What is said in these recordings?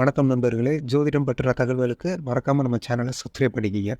வணக்கம் நண்பர்களே. ஜோதிடம் பற்றின தகவல்களுக்கு மறக்காமல் நம்ம சேனலை சப்ஸ்கிரைப் பண்ணிக்கிங்க.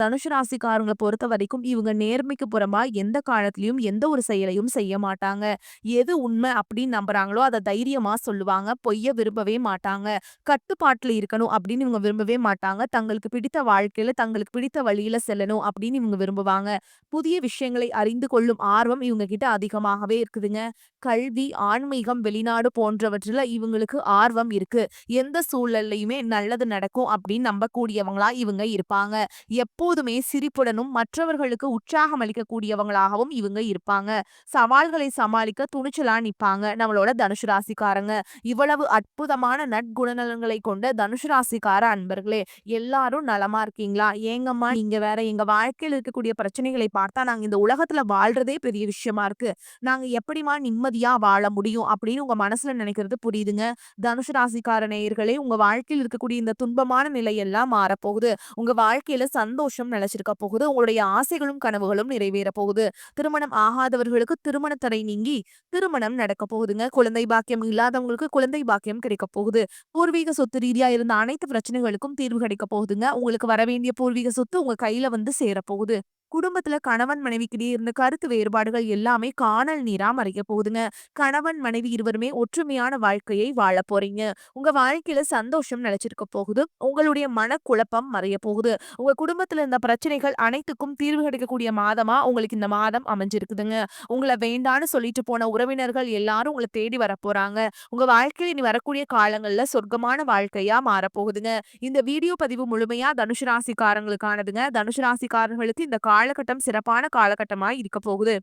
தனுசு ராசிக்காரங்கள பொறுத்த வரைக்கும் இவங்க நேர்மைக்கு புறமா எந்த காலத்திலயும் எந்த ஒரு செயலையும் செய்ய மாட்டாங்க. எது உண்மை அப்படின்னு நம்புறாங்களோ அதை தைரியமா சொல்லுவாங்க. பொய்ய விரும்பவே மாட்டாங்க. கட்டுப்பாட்டுல இருக்கணும் அப்படின்னு இவங்க விரும்பவே மாட்டாங்க. தங்களுக்கு பிடித்த வாழ்க்கையில தங்களுக்கு பிடித்த வழியில செல்லணும் அப்படின்னு இவங்க விரும்புவாங்க. புதிய விஷயங்களை அறிந்து கொள்ளும் ஆர்வம் இவங்க கிட்ட அதிகமாகவே இருக்குதுங்க. கல்வி, ஆன்மீகம், வெளிநாடு போன்றவற்றில இவங்களுக்கு ஆர்வம் இருக்கு. எந்த சூழல்லையுமே நல்லது நடக்கும் அப்படின்னு நம்பக்கூடியவங்களா இவங்க இருப்பாங்க. எப்போ எப்போதுமே சிரிப்புடனும் மற்றவர்களுக்கு உற்சாகம் அளிக்கக்கூடியவங்களாகவும் இவங்க இருப்பாங்க. சவால்களை சமாளிக்க துணிச்சலா நிற்பாங்க நம்மளோட தனுசு ராசிக்காரங்க. இவ்வளவு அற்புதமான நற்குணநலன்களை கொண்ட தனுசு ராசிக்கார அன்பர்களே, எல்லாரும் நலமா இருக்கீங்களா? ஏங்கம்மா நீங்க வேற எங்க வாழ்க்கையில் இருக்கக்கூடிய பிரச்சனைகளை பார்த்தா நாங்க இந்த உலகத்துல வாழ்றதே பெரிய விஷயமா இருக்கு. நாங்க எப்படிம்மா நிம்மதியா வாழ முடியும் அப்படின்னு உங்க மனசுல நினைக்கிறது புரியுதுங்க. தனுசு ராசிக்கார நேயர்களே, உங்க வாழ்க்கையில் இருக்கக்கூடிய இந்த துன்பமான நிலை எல்லாம் மாறப்போகுது. உங்க வாழ்க்கையில சந்தோஷம் நிலைச்சிருக்க போகுது. உங்களுடைய ஆசைகளும் கனவுகளும் நிறைவேற போகுது. திருமணம் ஆகாதவர்களுக்கு திருமண தடை நீங்கி திருமணம் நடக்க போகுதுங்க. குழந்தை பாக்கியம் இல்லாதவங்களுக்கு குழந்தை பாக்கியம் கிடைக்க போகுது. பூர்வீக சொத்து ரீதியா இருந்த அனைத்து பிரச்சனைகளுக்கும் தீர்வு கிடைக்க போகுதுங்க. உங்களுக்கு வரவேண்டிய பூர்வீக சொத்து உங்க கையில வந்து சேரப்போகுது. குடும்பத்துல கணவன் மனைவிக்கிடையே இருந்த கருத்து வேறுபாடுகள் எல்லாமே காணல் நீரா மறைய போகுதுங்க. கணவன் மனைவி இருவருமே ஒற்றுமையான வாழ்க்கையை வாழ போறீங்க. உங்க வாழ்க்கையில சந்தோஷம் நிலைச்சிருக்க போகுது. உங்களுடைய மனக்குழப்பம் மறைய போகுது. உங்க குடும்பத்துல இருந்த பிரச்சனைகள் அனைத்துக்கும் தீர்வு கிடைக்கக்கூடிய மாதமா உங்களுக்கு இந்த மாதம் அமைஞ்சிருக்குதுங்க. உங்களை வேண்டான்னு சொல்லிட்டு போன உறவினர்கள் எல்லாரும் உங்களை தேடி வரப்போறாங்க. உங்க வாழ்க்கையில இனி வரக்கூடிய காலங்கள்ல சொர்க்கமான வாழ்க்கையா மாறப்போகுதுங்க. இந்த வீடியோ பதிவு முழுமையா தனுசு ராசிக்காரங்களுக்கானதுங்க. தனுசு ராசிக்காரர்களுக்கு இந்த காலகட்டம் சிறப்பான காலகட்டமா இருக்க போகுது.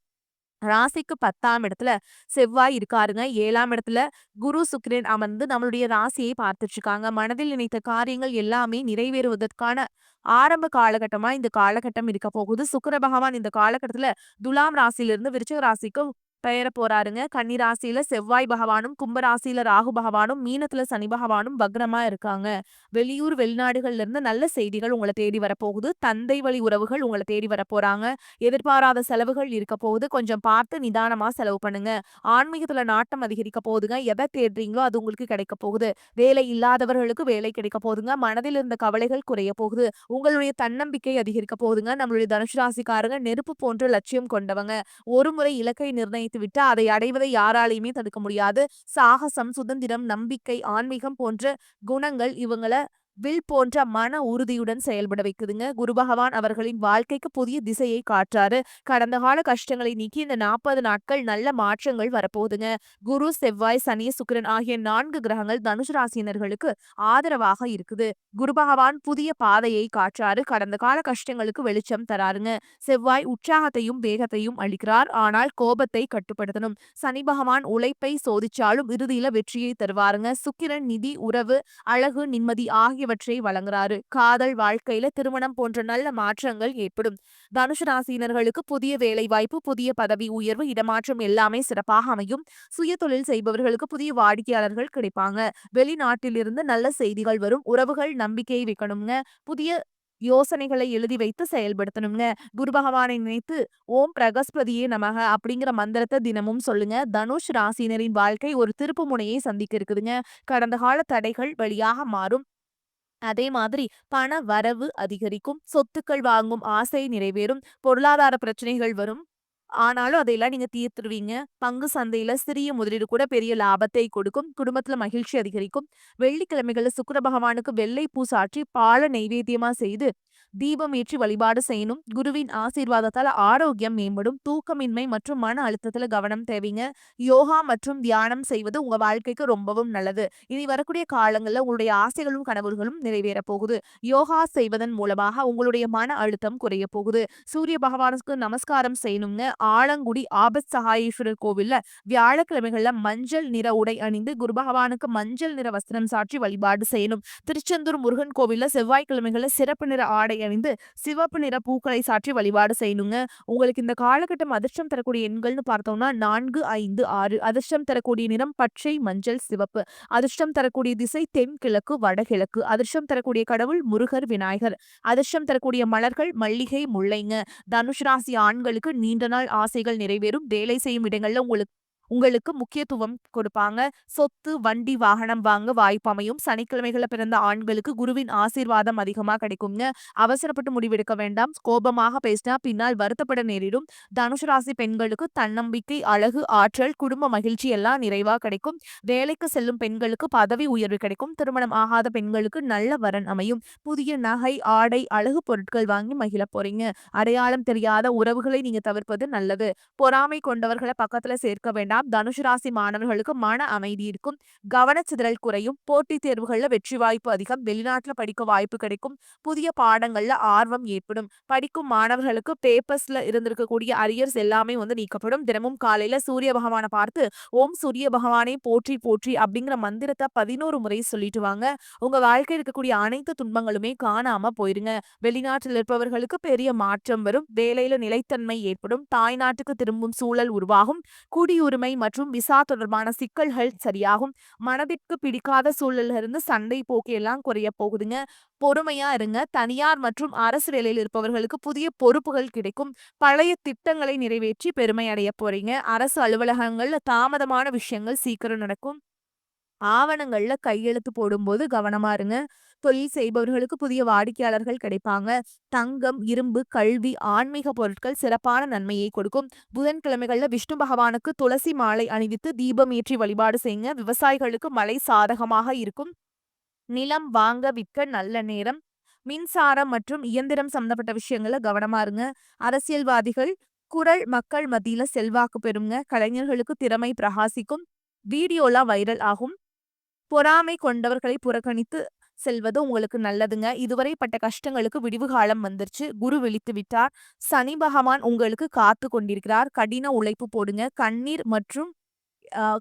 ராசிக்கு 10ஆம் இடத்துல செவ்வாய் இருக்காருங்க. ஏழாம் இடத்துல குரு, சுக்கிரன் அமர்ந்து நம்மளுடைய ராசியை பார்த்துட்டு இருக்காங்க. மனதில் நினைத்த காரியங்கள் எல்லாமே நிறைவேறுவதற்கான ஆரம்ப காலகட்டமா இந்த காலகட்டம் இருக்க போகுது. சுக்கர பகவான் இந்த காலகட்டத்துல துலாம் ராசியிலிருந்து விருச்சக ராசிக்கும் பெயர போறாருங்க. கன்னிராசியில செவ்வாய் பகவானும், கும்பராசியில ராகு பகவானும், மீனத்துல சனி பகவானும் பக்ரமா இருக்காங்க. வெளியூர், வெளிநாடுகள்ல இருந்து நல்ல செய்திகள் உங்களை தேடி வரப்போகுது. தந்தை வழி உறவுகள் உங்களை தேடி வரப்போறாங்க. எதிர்பாராத செலவுகள் இருக்க போகுது. கொஞ்சம் பார்த்து நிதானமா செலவு பண்ணுங்க. ஆன்மீகத்துல நாட்டம் அதிகரிக்க போகுதுங்க. எதை தேடுறீங்களோ அது உங்களுக்கு கிடைக்க போகுது. வேலை இல்லாதவர்களுக்கு வேலை கிடைக்க போகுதுங்க. மனதில் இருந்த கவலைகள் குறைய போகுது. உங்களுடைய தன்னம்பிக்கை அதிகரிக்க போகுதுங்க. நம்மளுடைய தனுசு ராசிக்காரங்க நெருப்பு போன்ற லட்சியம் கொண்டவங்க. ஒருமுறை இலக்கை நிர்ணயித்து விட்டு அதை அடைவதை யாராலையுமே தடுக்க முடியாது. சாகசம், சுதந்திரம், நம்பிக்கை, ஆன்மீகம் போன்ற குணங்கள் இவங்கள வில் போன்ற மன உறுதியுடன் செயல்பட வைக்குதுங்க. குரு பகவான் அவர்களின் வாழ்க்கைக்கு புதிய திசையை காற்றாரு கடந்த கால கஷ்டங்களை நீக்கி இந்த 40 நாட்கள் நல்ல மாற்றங்கள் வரப்போகுதுங்க. குரு, செவ்வாய், சனி, சுக்கிரன் ஆகிய நான்கு கிரகங்கள் தனுசு ராசியினர்களுக்கு ஆதரவாக இருக்குது. குரு பகவான் புதிய பாதையை காற்றாரு கடந்த கால கஷ்டங்களுக்கு வெளிச்சம் தராருங்க. செவ்வாய் உற்சாகத்தையும் வேகத்தையும் அளிக்கிறார். ஆனால் கோபத்தை கட்டுப்படுத்தணும். சனி பகவான் உழைப்பை சோதிச்சாலும் இறுதியில வெற்றியை தருவாருங்க. சுக்கிரன் நிதி, உறவு, அழகு, நிம்மதி ஆகியவற்றை வழங்குறாரு. காதல் வாழ்க்கையில திருமணம் போன்ற நல்ல மாற்றங்கள் ஏற்படும். தனுஷ் ராசியினர்களுக்கு புதிய வேலை வாய்ப்பு, புதிய பதவி உயர்வு, இடமாற்றம் எல்லாமே சிறப்பாக அமையும். சுய தொழில் செய்பவர்களுக்கு புதிய வாடிக்கையாளர்கள் கிடைப்பாங்க. வெளிநாட்டிலிருந்து நல்ல செய்திகள் வரும். உறவுகள் நம்பிக்கையை வைக்கணுங்க புதிய யோசனைகளை எழுதி வைத்து செயல்படுத்தணுங்க குரு பகவானை நினைத்து ஓம் பிரகஸ்பதியே நமக அப்படிங்கிற மந்திரத்தை தினமும் சொல்லுங்க. தனுஷ் ராசினரின் வாழ்க்கை ஒரு திருப்பு முனையை சந்திக்க இருக்குதுங்க. கடந்த கால தடைகள் வழியாக மாறும். அதே மாதிரி பண வரவு அதிகரிக்கும். சொத்துக்கள் வாங்கும் ஆசை நிறைவேறும். பொருளாதார பிரச்சனைகள் வரும். ஆனாலும் அதையெல்லாம் நீங்க தீர்த்துருவீங்க. பங்கு சந்தையில சிறிய முதலீடு கூட பெரிய லாபத்தை கொடுக்கும். குடும்பத்துல மகிழ்ச்சி அதிகரிக்கும். வெள்ளிக்கிழமைகள்ல சுக்கர பகவானுக்கு வெள்ளை பூ சாற்றி பால நெய்வேத்தியமா செய்து தீபம் ஏற்றி வழிபாடு செய்யணும். குருவின் ஆசீர்வாதத்தால் ஆரோக்கியம் மேம்படும். தூக்கமின்மை மற்றும் மன அழுத்தத்துல கவனம் தேவைங்க. யோகா மற்றும் தியானம் செய்வது உங்க வாழ்க்கைக்கு ரொம்பவும் நல்லது. இனி வரக்கூடிய காலங்களில் உங்களுடைய ஆசைகளும் கனவுகளும் நிறைவேற போகுது. யோகா செய்வதன் மூலமாக உங்களுடைய மன அழுத்தம் குறைய போகுது. சூரிய பகவானுக்கு நமஸ்காரம் செய்யணுங்க. ஆலங்குடி ஆபத் சகாயேஸ்வரர் கோவில்ல வியாழக்கிழமைகள்ல மஞ்சள் நிற உடை அணிந்து குரு பகவானுக்கு மஞ்சள் நிற வஸ்திரம் சாற்றி வழிபாடு செய்யணும். திருச்செந்தூர் முருகன் கோவில்ல செவ்வாய்க்கிழமைகள்ல சிறப்பு நிற ஆடை அணிந்து சிவப்பு நிற பூக்களை சாற்றி வழிபாடு செய்யணுங்க. உங்களுக்கு இந்த காலகட்டம் அதிர்ஷ்டம் தரக்கூடிய எண்கள்னு பார்த்தோம்னா 4, 5, 6 அதிர்ஷ்டம் தரக்கூடிய நிறம் பச்சை, மஞ்சள், சிவப்பு. அதிர்ஷ்டம் தரக்கூடிய திசை தென்கிழக்கு, வடகிழக்கு. அதிர்ஷ்டம் தரக்கூடிய கடவுள் முருகர், விநாயகர். அதிர்ஷ்டம் தரக்கூடிய மலர்கள் மல்லிகை, முல்லைங்க. தனுஷ் ராசி ஆண்களுக்கு நீண்ட நாள் ஆசைகள் நிறைவேறும். வேலை செய்யும் இடங்கள்ல உங்களுக்கு உங்களுக்கு முக்கியத்துவம் கொடுப்பாங்க. சொத்து, வண்டி, வாகனம் வாங்க வாய்ப்பு அமையும். பிறந்த ஆண்களுக்கு குருவின் ஆசீர்வாதம் அதிகமாக கிடைக்குங்க. அவசரப்பட்டு முடிவெடுக்க வேண்டாம். கோபமாக பேசினா பின்னால் வருத்தப்பட நேரிடும். தனுசு ராசி பெண்களுக்கு தன்னம்பிக்கை, அழகு, ஆற்றல், குடும்ப மகிழ்ச்சி எல்லாம் நிறைவாக கிடைக்கும். வேலைக்கு செல்லும் பெண்களுக்கு பதவி உயர்வு கிடைக்கும். திருமணம் ஆகாத பெண்களுக்கு நல்ல வரன் அமையும். புதிய நகை, ஆடை, அழகு பொருட்கள் வாங்கி மகிழப் போறீங்க. அடையாளம் தெரியாத உறவுகளை நீங்க தவிர்ப்பது நல்லது. பொறாமை கொண்டவர்களை பக்கத்துல சேர்க்க வேண்டாம். வேண்டாம் தனுஷ் ராசி மாணவர்களுக்கு மன அமைதி இருக்கும். கவனச்சிதறல் குறையும். போட்டித் தேர்வுகள்ல வெற்றி வாய்ப்பு அதிகம். வெளிநாட்டுல படிக்க வாய்ப்பு கிடைக்கும். புதிய பாடங்கள்ல ஆர்வம் ஏற்படும். படிக்கும் மாணவர்களுக்கு பேப்பர்ஸ்ல இருந்திருக்கக்கூடிய அரியர்ஸ் எல்லாமே வந்து நீக்கப்படும். தினமும் காலையில சூரிய பகவானை பார்த்து, "ஓம் சூரிய பகவானே போற்றி போற்றி" அப்படிங்கிற மந்திரத்தை பதினோரு முறை சொல்லிட்டு வாங்க. உங்க வாழ்க்கையில இருக்கக்கூடிய அனைத்து துன்பங்களுமே காணாம போயிருங்க. வெளிநாட்டில் இருப்பவர்களுக்கு பெரிய மாற்றம் வரும். வேலையில நிலைத்தன்மை ஏற்படும். தாய்நாட்டுக்கு திரும்பும் சூழல் உருவாகும். குடியுரிமை மற்றும் விசா தொடர்பான சிக்கல்கள் சரியாகும். மனதிற்கு பிடிக்காத சூழல்ல இருந்து சண்டை போக்கு எல்லாம் குறையப் போகுதுங்க. பொறுமையா இருங்க. தனியார் மற்றும் அரசு வேலையில் இருப்பவர்களுக்கு புதிய பொறுப்புகள் கிடைக்கும். பழைய திட்டங்களை நிறைவேற்றி பெருமை அடைய போறீங்க. அரசு அலுவலகங்கள்ல தாமதமான விஷயங்கள் சீக்கிரம் நடக்கும். ஆவணங்கள்ல கையெழுத்து போடும்போது கவனமா இருங்க. தொழில் செய்பவர்களுக்கு புதிய வாடிக்கையாளர்கள் கிடைப்பாங்க. தங்கம், இரும்பு, கல்வி, ஆன்மீக பொருட்கள் சிறப்பான நன்மையை கொடுக்கும். புதன்கிழமைகள்ல விஷ்ணு பகவானுக்கு துளசி மாலை அணிவித்து தீபம் ஏற்றி வழிபாடு செய்யுங்க. விவசாயிகளுக்கு மழை சாதகமாக இருக்கும். நிலம் வாங்க, விற்க நல்ல நேரம். மின்சாரம் மற்றும் இயந்திரம் சம்பந்தப்பட்ட விஷயங்கள கவனமா இருங்க. அரசியல்வாதிகள் குரல் மக்கள் மத்தியில செல்வாக்கு பெறுங்க. கலைஞர்களுக்கு திறமை பிரகாசிக்கும். வீடியோலாம் வைரல் ஆகும். பொறாமை கொண்டவர்களை புறக்கணித்து செல்வது உங்களுக்கு நல்லதுங்க. இதுவரை பட்ட கஷ்டங்களுக்கு விடிவு காலம் வந்துருச்சு. குரு விழித்து விட்டார். சனி பகவான் உங்களுக்கு காத்து கொண்டிருக்கிறார். கடின உழைப்பு போடுங்க. கண்ணீர் மற்றும்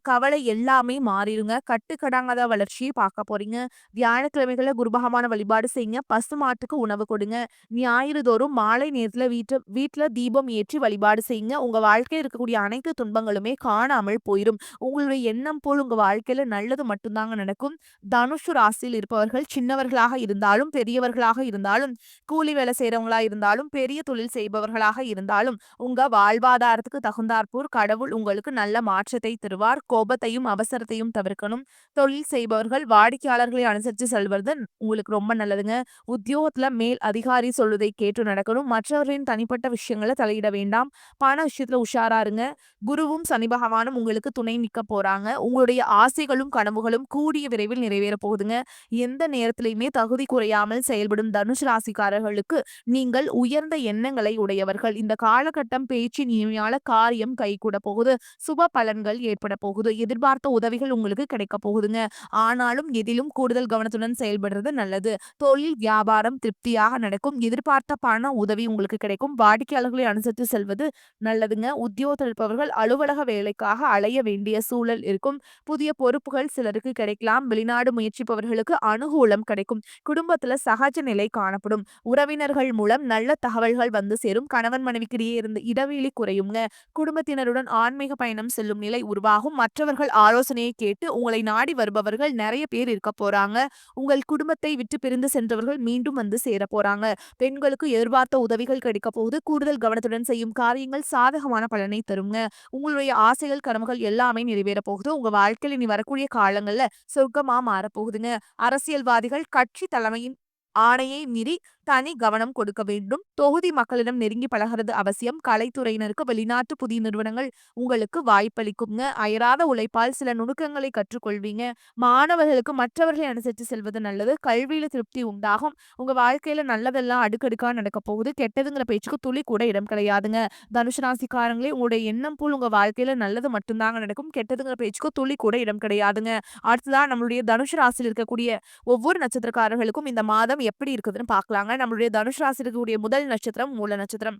கவலை எல்லாமே மாறிடுங்க கட்டுக்கடாங்காத வளர்ச்சியை பார்க்க போறீங்க. வியாழக்கிழமைகளில் குருபகமான வழிபாடு செய்யுங்க. பசு மாட்டுக்கு உணவு கொடுங்க. ஞாயிறு தோறும் மாலை நேரத்துல வீட்டு வீட்டில் தீபம் ஏற்றி வழிபாடு செய்யுங்க. உங்க வாழ்க்கையில் இருக்கக்கூடிய அனைத்து துன்பங்களுமே காணாமல் போயிடும் உங்களுடைய எண்ணம் போல் உங்க வாழ்க்கையில நல்லது மட்டும்தாங்க நடக்கும். தனுஷு ராசியில் இருப்பவர்கள் சின்னவர்களாக இருந்தாலும், பெரியவர்களாக இருந்தாலும், கூலி வேலை செய்யறவங்களா இருந்தாலும், பெரிய தொழில் செய்பவர்களாக இருந்தாலும், உங்க வாழ்வாதாரத்துக்கு தகுந்தாற்போர் கடவுள் உங்களுக்கு நல்ல மாற்றத்தை தருவார். கோபத்தையும், அவசரத்தையும் தவிர்க்கணும். தொழில் செய்பவர்கள் வாடிக்கையாளர்களை அனுசரித்து செல்வது உங்களுக்கு ரொம்ப நல்லதுங்க. உத்தியோகத்துல மேல் அதிகாரி சொல்வதை கேட்டு நடக்கணும். மற்றவர்களின் தனிப்பட்ட விஷயங்கள தலையிட வேண்டாம். பண விஷயத்துல உஷாரா இருங்க. குருவும், சனி பகவானும் உங்களுக்கு துணை நிற்க போறாங்க. உங்களுடைய ஆசைகளும், கனவுகளும் கூடிய விரைவில் நிறைவேற போகுதுங்க. எந்த நேரத்திலையுமே தகுதி குறையாமல் செயல்படும் தனுஷ் ராசிக்காரர்களுக்கு நீங்கள் உயர்ந்த எண்ணங்களை உடையவர்கள். இந்த காலகட்டம் பேச்சின் இனிமையான காரியம் கைகூட போகுது. சுப பலன்கள் ஏற்பட போகுது. எதிர்பார்த்த உதவிகள் உங்களுக்கு கிடைக்கப் போகுதுங்க. ஆனாலும் எதிலும் கூடுதல் கவனத்துடன் செயல்படுறது நல்லது. தொழில், வியாபாரம் திருப்தியாக நடக்கும். எதிர்பார்த்த பண உதவி உங்களுக்கு கிடைக்கும். வாடிக்கையாளர்களை அனுசரித்து செல்வது நல்லதுங்க. உத்தியோகத்தில் இருப்பவர்கள் அலுவலக வேலைக்காக அலைய வேண்டிய சூழல் இருக்கும். புதிய பொறுப்புகள் சிலருக்கு கிடைக்கலாம். வெளிநாடு முயற்சிப்பவர்களுக்கு அனுகூலம் கிடைக்கும். குடும்பத்துல சகஜ நிலை காணப்படும். உறவினர்கள் மூலம் நல்ல தகவல்கள் வந்து சேரும். கணவன் மனைவிக்கிடையே இருந்து இடைவெளி குறையுங்க. குடும்பத்தினருடன் ஆன்மீக பயணம் செல்லும் நிலை உருவாகும். மற்றவர்கள் ஆலோசனையை கேட்டு உங்களை நாடி வருபவர்கள் நிறைய பேர் இருக்க போறாங்க. உங்கள் குடும்பத்தை விட்டு பிரிந்து சென்றவர்கள் மீண்டும் வந்து சேரப் போறாங்க. பெண்களுக்கு எதிர்பார்த்த உதவிகள் கிடைக்க போகுது. கூடுதல் கவனத்துடன் செய்யும் காரியங்கள் சாதகமான பலனை தருங்க. உங்களுடைய ஆசைகள், கனவுகள் எல்லாமே நிறைவேற போகுது. உங்க வாழ்க்கையில் இனி வரக்கூடிய காலங்கள்ல சொர்க்கமா மாறப் போகுதுங்க. அரசியல்வாதிகள் கட்சி தலைமையின் ஆணையை மீறி தனி கவனம் கொடுக்க வேண்டும். தொகுதி மக்களிடம் நெருங்கி பழகுறது அவசியம். கலைத்துறையினருக்கு வெளிநாட்டு புதிய நிறுவனங்கள் உங்களுக்கு வாய்ப்பளிக்குங்க. அயராத உழைப்பால் சில நுணுக்கங்களை கற்றுக்கொள்வீங்க. மாணவர்களுக்கு மற்றவர்களை அனுசரித்து செல்வது நல்லது. கல்வியில திருப்தி உண்டாகும். உங்க வாழ்க்கையில நல்லதெல்லாம் அடுக்கடுக்கா நடக்கப் போகுது. கெட்டதுங்கிற பேச்சுக்கு துளி கூட இடம் கிடையாதுங்க. தனுஷ ராசிக்காரங்களே உங்களுடைய எண்ணம் போல் உங்க வாழ்க்கையில நல்லது மட்டும்தாங்க நடக்கும். கெட்டதுங்கிற பேச்சுக்கு துளி கூட இடம் கிடையாதுங்க. அடுத்ததான் நம்மளுடைய தனுசு ராசியில் இருக்கக்கூடிய ஒவ்வொரு நட்சத்திரக்காரர்களுக்கும் இந்த மாதம் எப்படி இருக்குதுன்னு பார்க்கலாங்க. நம்மளுடைய தனுஷ் ராசியில் இருக்கக்கூடிய முதல் நட்சத்திரம் மூல நட்சத்திரம்.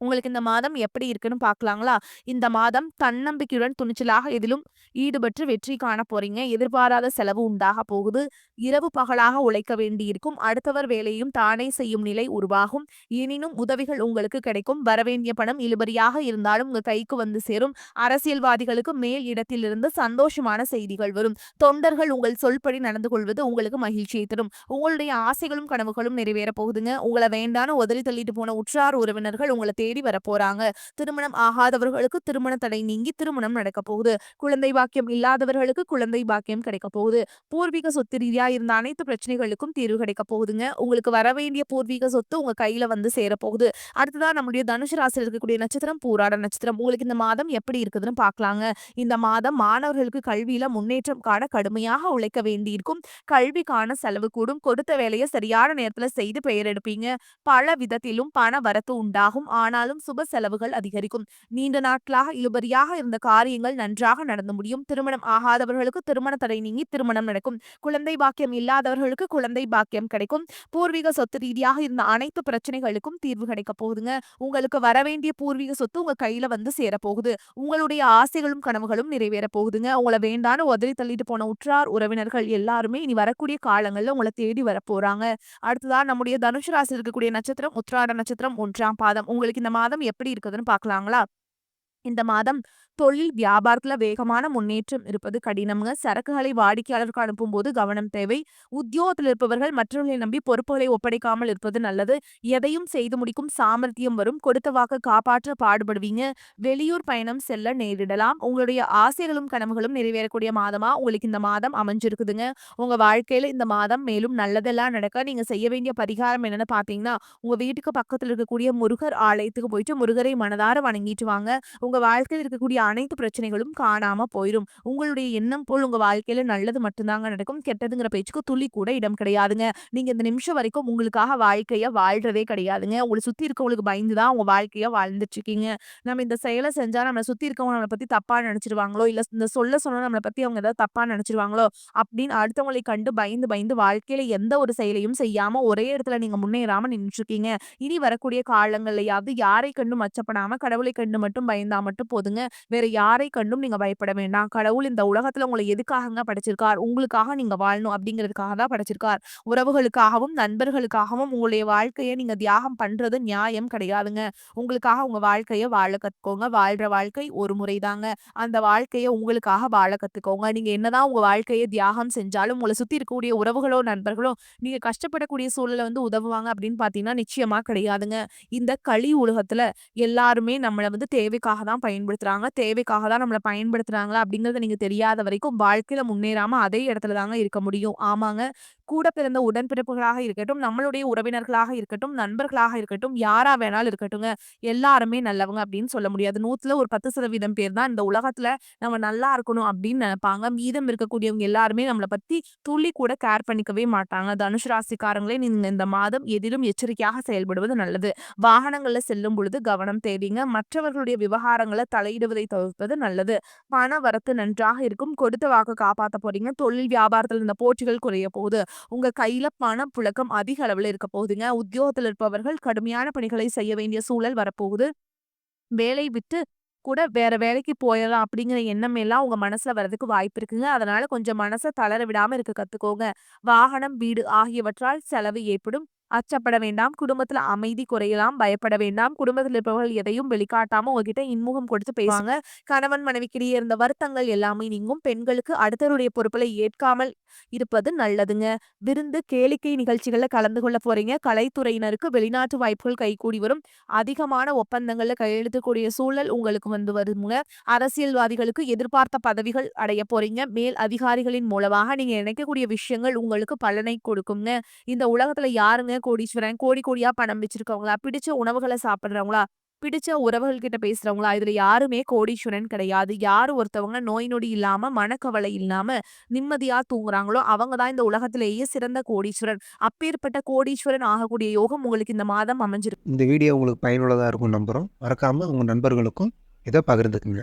உங்களுக்கு இந்த மாதம் எப்படி இருக்குன்னு பார்க்கலாங்களா? இந்த மாதம் தன்னம்பிக்கையுடன் துணிச்சலாக எதிலும் ஈடுபட்டு வெற்றி காணப் போறீங்க. எதிர்பாராத செலவு உண்டாகப் போகுது. இரவு பகலாக உழைக்க வேண்டியிருக்கும். அடுத்தவர் வேலையும் தானே செய்யும் நிலை உருவாகும். எனினும் உதவிகள் உங்களுக்கு கிடைக்கும். வரவேண்டிய பணம் இழுபறியாக இருந்தாலும் உங்க கைக்கு வந்து சேரும். அரசியல்வாதிகளுக்கு மேல் இடத்திலிருந்து சந்தோஷமான செய்திகள் வரும். தொண்டர்கள் உங்கள் சொல்படி நடந்து கொள்வது உங்களுக்கு மகிழ்ச்சியை தரும். உங்களுடைய ஆசைகளும், கனவுகளும் நிறைவேற போகுதுங்க. உங்களை வேண்டான்னு உதறி தள்ளிட்டு போன உற்றார் உறவினர்கள் உங்களை தேடி வரப்போறாங்க. திருமணம் ஆகாதவர்களுக்கு திருமண தடை நீங்கி திருமணம் நடக்க போகுது. குழந்தை பாக்கியம் இல்லாதவர்களுக்கு குழந்தை பாக்கியம் கிடைக்க போகுது. பூர்வீக சொத்து ரீதியா இருந்த அனைத்து பிரச்சனைகளுக்கும் தீர்வு கிடைக்க போகுதுங்க. உங்களுக்கு வரவேண்டிய பூர்வீக சொத்து உங்க கையில வந்து சேரப்போகுது. அடுத்ததா நம்முடைய தனுசு ராசியில் இருக்கக்கூடிய நட்சத்திரம் பூராட நட்சத்திரம். உங்களுக்கு இந்த மாதம் எப்படி இருக்குதுன்னு பாக்கலாங்க இந்த மாதம் மாணவர்களுக்கு கல்வியில முன்னேற்றம் காண கடுமையாக உழைக்க வேண்டியிருக்கும். கல்விக்கான செலவு கூடும். கொடுத்த வேலையை சரியான நேரத்துல செய்து பெயர் எடுப்பீங்க. பல விதத்திலும் பண வரத்து உண்டாகும். ஆனாலும் சுப செலவுகள் அதிகரிக்கும். நீண்ட நாட்களாக இழுபறியாக இருந்த காரியங்கள் நன்றாக நடந்து முடியும். திருமணம் ஆகாதவர்களுக்கு திருமண தடை நீங்கி திருமணம் நடக்கும். குழந்தை பாக்கியம் இல்லாதவர்களுக்கு குழந்தை பாக்கியம் கிடைக்கும். பூர்வீக சொத்து ரீதியாக இருந்த அனைத்து பிரச்சனைகளுக்கும் தீர்வு கிடைக்க போகுதுங்க. உங்களுக்கு வரவேண்டிய பூர்வீக சொத்து உங்க கையில வந்து சேரப்போகுது. உங்களுடைய ஆசைகளும் கனவுகளும் நிறைவேற போகுதுங்க. உங்களை வேண்டான்னு உதறி தள்ளிட்டு போன உற்றார், உறவினர்கள் எல்லாருமே இனி வரக்கூடிய காலங்களில் உங்களை தேடி வரப்போறாங்க. அடுத்ததா நம்முடைய தனுஷ் ராசி இருக்கக்கூடிய நட்சத்திரம் உத்ராட நட்சத்திரம் ஒன்றாம் பாதம். உங்களுக்கு இந்த இந்த மாதம் எப்படி இருக்குதுன்னு பார்க்கலாங்களா? இந்த மாதம் தொழில், வியாபாரத்துல வேகமான முன்னேற்றம் இருப்பது கடினம்ங்க. சரக்குகளை வாடிக்கையாளருக்கு அனுப்பும்போது கவனம் தேவை. உத்தியோகத்தில் இருப்பவர்கள் மற்றவர்களை நம்பி பொறுப்புகளை ஒப்படைக்காமல் இருப்பது நல்லது. எதையும் செய்து முடிக்கும் சாமர்த்தியம் வரும். கொடுத்த வாக்க காப்பாற்ற பாடுபடுவீங்க. வெளியூர் பயணம் செல்ல நேரிடலாம். உங்களுடைய ஆசைகளும் கனவுகளும் நிறைவேறக்கூடிய மாதமா உங்களுக்கு இந்த மாதம் அமைஞ்சிருக்குதுங்க. உங்க வாழ்க்கையில இந்த மாதம் மேலும் நல்லதெல்லாம் நடக்க நீங்க செய்ய வேண்டிய பரிகாரம் என்னன்னு பார்த்தீங்கன்னா, உங்க வீட்டுக்கு பக்கத்துல இருக்கக்கூடிய முருகர் ஆலயத்துக்கு போயிட்டு முருகரை மனதார வணங்கிட்டு வாங்க. உங்க வாழ்க்கையில் இருக்கக்கூடிய அனைத்து பிரச்சனைகளும் காணாம போயிடும் உங்களுடைய எண்ணம் போல் உங்க வாழ்க்கையில நல்லது மட்டும்தாங்க நடக்கும். கெட்டதுங்கிற பேச்சுக்கு துளி கூட இடம் கிடையாதுங்க. நீங்க இந்த நிமிஷம் வரைக்கும் உங்களுக்காக வாழ்க்கைய வாழ்றதே கிடையாதுங்க. உங்களை சுத்தி இருக்கவங்களுக்கு பயந்துதான் உங்க வாழ்க்கைய வாழ்ந்துட்டு இருக்கீங்க. நம்ம இந்த செயலை செஞ்சா நம்மள சுத்தி இருக்கவங்க நம்மளை பத்தி தப்பா நினைச்சிருவாங்களோ, இல்ல இந்த சொல்ல சொன்னா நம்மளை பத்தி அவங்க ஏதாவது தப்பா நினைச்சிருவாங்களோ, அப்படின்னு அடுத்தவங்களை கண்டு பயந்து பயந்து வாழ்க்கையில எந்த ஒரு செயலையும் செய்யாம ஒரே இடத்துல நீங்க முன்னேறாம நின்றுட்டு இருக்கீங்க. இனி வரக்கூடிய காலங்கள்லயாவது யாரை கண்டும் அச்சப்படாம கடவுளை கண்டு மட்டும் பயந்தா மட்டும் போதுங்க. வேற யாரை கண்டும் நீங்க பயப்பட வேண்டாம். கடவுள் இந்த உலகத்துல உங்களை எதுக்காகங்க படைச்சிருக்கார்? உங்களுக்காக நீங்க வாழணும் அப்படிங்கிறதுக்காக தான் படைச்சிருக்கார். உறவுகளுக்காகவும், நண்பர்களுக்காகவும் உங்களுடைய வாழ்க்கையை நீங்க தியாகம் பண்றது நியாயம் கிடையாதுங்க. உங்களுக்காக உங்க வாழ்க்கையை வாழ கத்துக்கோங்க. வாழ்ற வாழ்க்கை ஒரு முறை தாங்க. அந்த வாழ்க்கையை உங்களுக்காக வாழ கத்துக்கோங்க. நீங்க என்னதான் உங்க வாழ்க்கையை தியாகம் செஞ்சாலும், உங்களை சுத்தி இருக்கக்கூடிய உறவுகளோ, நண்பர்களோ நீங்க கஷ்டப்படக்கூடிய சூழல வந்து உதவுவாங்க அப்படின்னு பார்த்தீங்கன்னா, நிச்சயமா கிடையாதுங்க. இந்த களி உலகத்துல எல்லாருமே நம்மளை வந்து தேவைக்காக தான் பயன்படுத்துறாங்க. தேவைக்காக தான் நம்மளை பயன்படுத்துறாங்களா அப்படிங்கிறது நீங்க தெரியாத வரைக்கும் வாழ்க்கையில முன்னேறாம அதே இடத்துல தாங்க இருக்க முடியும். ஆமாங்க. கூட பிறந்த உடன்பிறப்புகளாக இருக்கட்டும், நம்மளுடைய உறவினர்களாக இருக்கட்டும், நண்பர்களாக இருக்கட்டும், யாரா வேணாலும் இருக்கட்டும்ங்க எல்லாருமே நல்லவங்க அப்படின்னு சொல்ல முடியாது. 100ல ஒரு 10% பேர் தான் இந்த உலகத்துல நம்ம நல்லா இருக்கணும் அப்படின்னு நினைப்பாங்க மீதம் இருக்கக்கூடியவங்க எல்லாருமே நம்மளை பத்தி துள்ளி கூட கேர் பண்ணிக்கவே மாட்டாங்க. தனுஷ் ராசிக்காரங்களே நீங்க இந்த மாதம் எதிலும் எச்சரிக்கையாக செயல்படுவது நல்லது. வாகனங்கள்ல செல்லும் பொழுது கவனம் தேடிங்க மற்றவர்களுடைய விவகாரங்களை தலையிடுவதை தவிர்ப்பது நல்லது. பண வரத்து நன்றாக இருக்கும். கொடுத்த வாக்கு காப்பாற்ற போறீங்க. தொழில், வியாபாரத்தில் இருந்த போட்டிகள் குறைய போகுது. உங்க கையில பணப்புழக்கம் அதிக அளவுல இருக்க போகுதுங்க. உத்தியோகத்தில் இருப்பவர்கள் கடுமையான பணிகளை செய்ய வேண்டிய சூழல் வரப்போகுது. வேலை விட்டு கூட வேற வேலைக்கு போயிடலாம் அப்படிங்கிற எண்ணம் எல்லாம் உங்க மனசுல வர்றதுக்கு வாய்ப்பு இருக்குங்க. அதனால கொஞ்சம் மனச தளர விடாம இருக்க கத்துக்கோங்க. வாகனம், வீடு ஆகியவற்றால் செலவு ஏற்படும். அச்சப்பட வேண்டாம். குடும்பத்துல அமைதி குறையலாம். பயப்பட வேண்டாம். குடும்பத்தில் இருப்பவர்கள் எதையும் வெளிக்காட்டாம உங்ககிட்ட இன்முகம் கொடுத்து பேசுவாங்க. கணவன் மனைவிக்கிடையே இருந்த வருத்தங்கள் எல்லாமே நீங்கும். பெண்களுக்கு அடுத்தவருடைய பொறுப்புல ஏற்காமல் இருப்பது நல்லதுங்க. விருந்து, கேளிக்கை நிகழ்ச்சிகள்ல கலந்து கொள்ள போறீங்க. கலைத்துறையினருக்கு வெளிநாட்டு வாய்ப்புகள் கைகூடி வரும். அதிகமான ஒப்பந்தங்கள்ல கையெழுத்தக்கூடிய சூழல் உங்களுக்கு வந்து வருங்க. அரசியல்வாதிகளுக்கு எதிர்பார்த்த பதவிகள் அடைய போறீங்க. மேல் அதிகாரிகளின் மூலமாக நீங்க நினைக்கக்கூடிய விஷயங்கள் உங்களுக்கு பலனை கொடுக்குங்க. இந்த உலகத்துல யாருங்க கோடீஸ்வரன்? கோடி கோடியா பணம் வச்சிருக்கவங்களா? பிடிச்ச உணவுகளை சாப்பிடுறவங்களா? பிடிச்ச உறவுகள் கிட்ட பேசுறவங்களா? இதுல யாருமே கோடீஸ்வரன் கிடையாது. யாரு ஒருத்தவங்க நோய் நொடி இல்லாம, மனக்கவலை இல்லாம நிம்மதியா தூங்குறாங்களோ, அவங்க தான் இந்த உலகத்திலேயே சிறந்த கோடீஸ்வரன். அப்பேற்பட்ட கோடீஸ்வரன் ஆகக்கூடிய யோகம் உங்களுக்கு இந்த மாதம் அமைஞ்சிருக்கு. இந்த வீடியோ உங்களுக்கு பயனுள்ளதா இருக்கும் நம்புறோம். மறக்காம உங்க நண்பர்களுக்கும் இதை பகிர்ந்துக்குங்க.